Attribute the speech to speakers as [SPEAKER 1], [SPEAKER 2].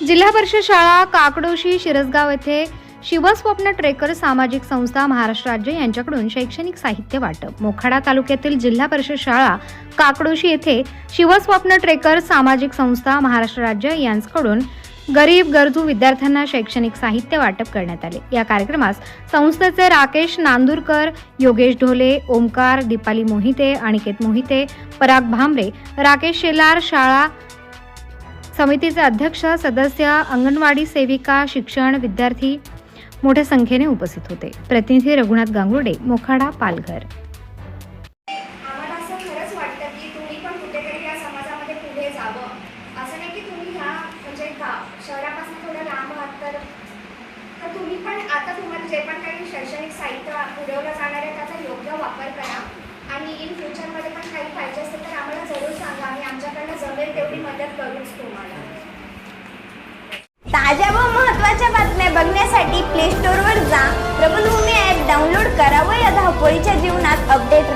[SPEAKER 1] जिल्हा परिषद शाळा काकडोशी शिरसगाव येथे शिवस्वप्न ट्रेकर सामाजिक संस्था महाराष्ट्र राज्य यांच्याकडून शैक्षणिक साहित्य वाटप. मोखाडा तालुक्यातील जिल्हा परिषद शाळा काकडोशी येथे शिवस्वप्न ट्रेकर सामाजिक संस्था महाराष्ट्र राज्य यांच्याकडून गरीब गरजू विद्यार्थ्यांना शैक्षणिक साहित्य वाटप करण्यात आले. या कार्यक्रमास संस्थेचे राकेश नांदूरकर योगेश ढोले ओमकार दीपाली मोहिते अनिकेत मोहिते पराग भांबरे राकेश शेलार शाळा समितीचे अध्यक्ष सदस्य अंगणवाडी सेविका शिक्षण विद्यार्थी मोठ्या संख्येने उपस्थित होते. प्रतिनिधी रघुनाथ गांगुर्डे मोखाडा पालघर.
[SPEAKER 2] म्हणजे तुम्ही पण आता तुम्हाला जे पण काही शैक्षणिक साहित्य पुरवलं जाणार आहे त्याचा योग्य वापर करा. आणि इन फ्युचरमध्ये करूच तुम्हाला.
[SPEAKER 3] ताज्या व महत्त्वाच्या बातम्या बघण्यासाठी प्ले स्टोअरवर जा. प्रबलभूमी ॲप डाउनलोड करा व या धावपळीच्या जीवनात अपडेट